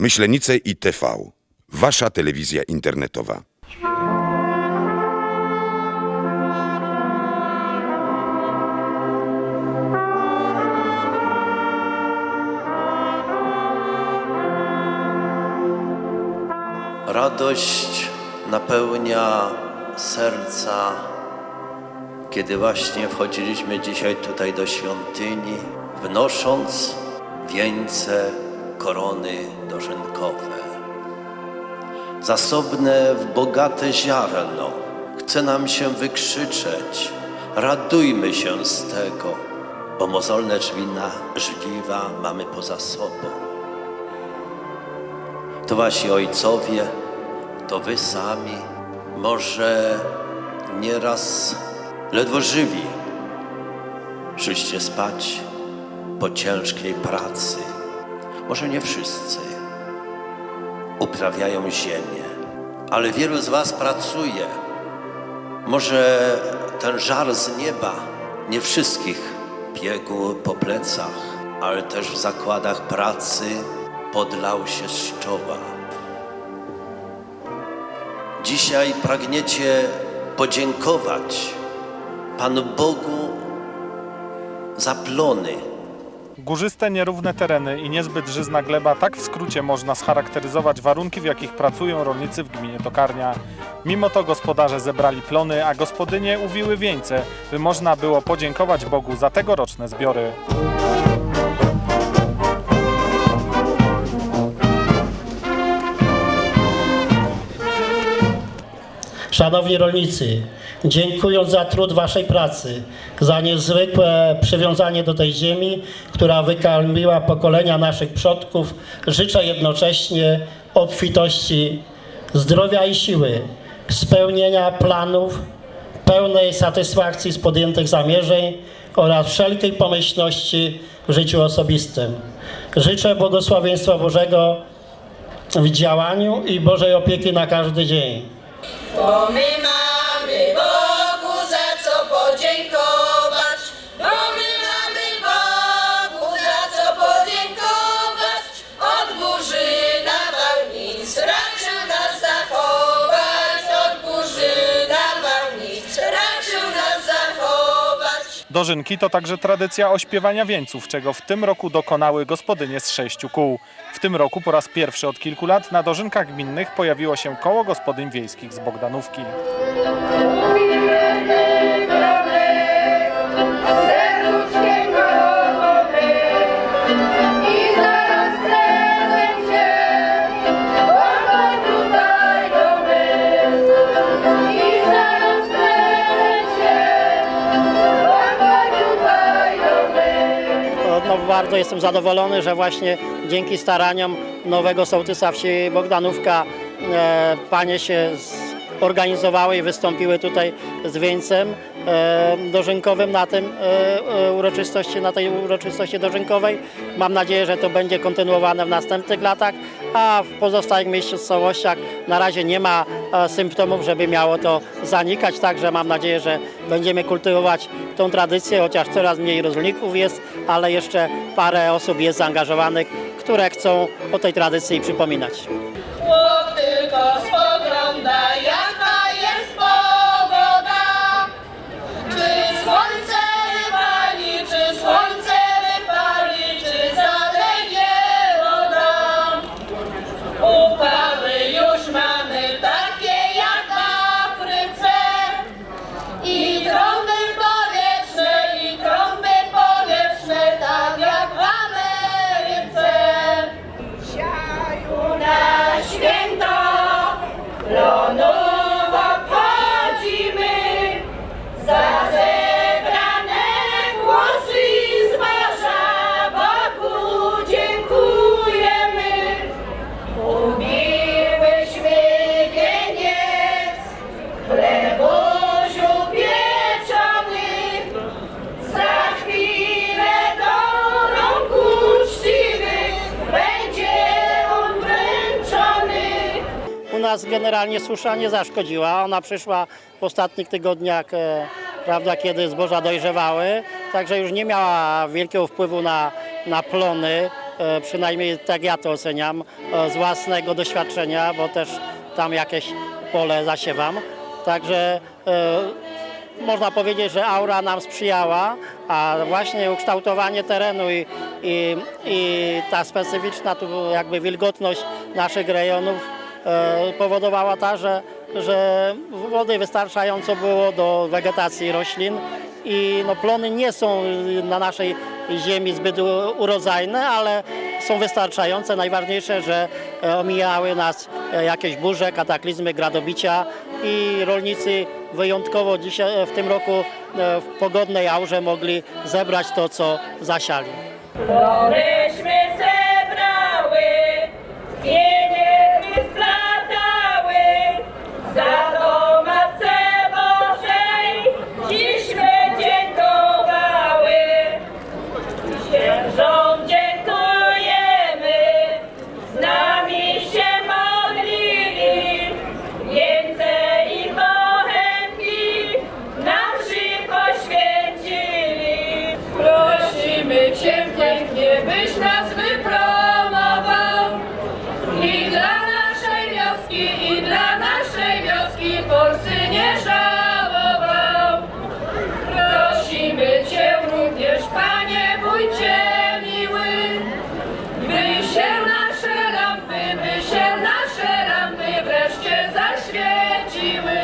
Myślenice i TV. Wasza telewizja internetowa. Radość napełnia serca, kiedy właśnie wchodziliśmy dzisiaj tutaj do świątyni, wnosząc wieńce korony dożynkowe. Zasobne w bogate ziarno, chce nam się wykrzyczeć, radujmy się z tego, bo mozolne drzwi na żliwa mamy poza sobą. To wasi ojcowie, to wy sami, może nieraz ledwo żywi, szliście spać po ciężkiej pracy. Może nie wszyscy uprawiają ziemię, ale wielu z was pracuje. Może ten żar z nieba nie wszystkich biegł po plecach, ale też w zakładach pracy podlał się z czoła. Dzisiaj pragniecie podziękować Panu Bogu za plony, Górzyste, nierówne tereny i niezbyt żyzna gleba, tak w skrócie można scharakteryzować warunki, w jakich pracują rolnicy w gminie Tokarnia. Mimo to gospodarze zebrali plony, a gospodynie uwiły wieńce, by można było podziękować Bogu za tegoroczne zbiory. Szanowni rolnicy, dziękując za trud Waszej pracy, za niezwykłe przywiązanie do tej ziemi, która wykarmiła pokolenia naszych przodków, życzę jednocześnie obfitości, zdrowia i siły, spełnienia planów, pełnej satysfakcji z podjętych zamierzeń oraz wszelkiej pomyślności w życiu osobistym. Życzę błogosławieństwa Bożego w działaniu i Bożej opieki na każdy dzień. Bo Dożynki to także tradycja ośpiewania wieńców, czego w tym roku dokonały gospodynie z sześciu kół. W tym roku po raz pierwszy od kilku lat na dożynkach gminnych pojawiło się koło gospodyń wiejskich z Bogdanówki. Bardzo jestem zadowolony, że właśnie dzięki staraniom nowego sołtysa wsi Bogdanówka e, panie się zorganizowały i wystąpiły tutaj z wieńcem e, dożynkowym na tym e, e, uroczystości, na tej uroczystości dożynkowej. Mam nadzieję, że to będzie kontynuowane w następnych latach, a w pozostałych miejscowościach na razie nie ma symptomów, żeby miało to zanikać, także mam nadzieję, że będziemy kultywować tą tradycję, chociaż coraz mniej rolników jest, ale jeszcze parę osób jest zaangażowanych, które chcą o tej tradycji przypominać. Chłop tylko nas generalnie susza nie zaszkodziła. Ona przyszła w ostatnich tygodniach, e, prawda, kiedy zboża dojrzewały, także już nie miała wielkiego wpływu na, na plony e, przynajmniej tak ja to oceniam, e, z własnego doświadczenia, bo też tam jakieś pole zasiewam. Także można powiedzieć, że aura nam sprzyjała, a właśnie ukształtowanie terenu i, i, i ta specyficzna tu jakby wilgotność naszych rejonów powodowała ta, że, że wody wystarczająco było do wegetacji roślin i no, plony nie są na naszej ziemi zbyt urodzajne, ale są wystarczające. Najważniejsze, że e, omijały nas e, jakieś burze, kataklizmy, gradobicia i rolnicy wyjątkowo dzisiaj, w tym roku e, w pogodnej aurze mogli zebrać to, co zasiali. Się nasze lampy, by się nasze lampy wreszcie zaświeciły.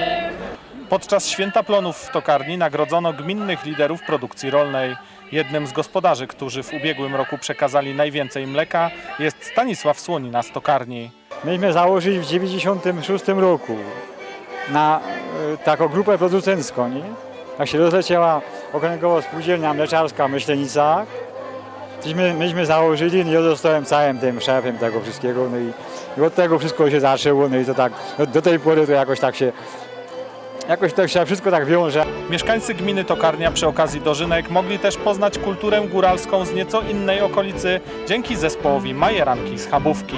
Podczas Święta Plonów w Tokarni nagrodzono gminnych liderów produkcji rolnej. Jednym z gospodarzy, którzy w ubiegłym roku przekazali najwięcej mleka jest Stanisław Słonina z Tokarni. Myśmy założyli w 96 roku na e, taką grupę producencką, nie? Jak się rozleciała okręgowo spółdzielnia mleczarska w Myślenicach, myśmy, myśmy założyli, no ja zostałem całym tym szefem tego wszystkiego, no i, i od tego wszystko się zaczęło, no i to tak, do, do tej pory to jakoś tak się, jakoś to się wszystko tak wiąże. Mieszkańcy gminy Tokarnia przy okazji dożynek mogli też poznać kulturę góralską z nieco innej okolicy dzięki zespołowi Majeranki z Chabówki.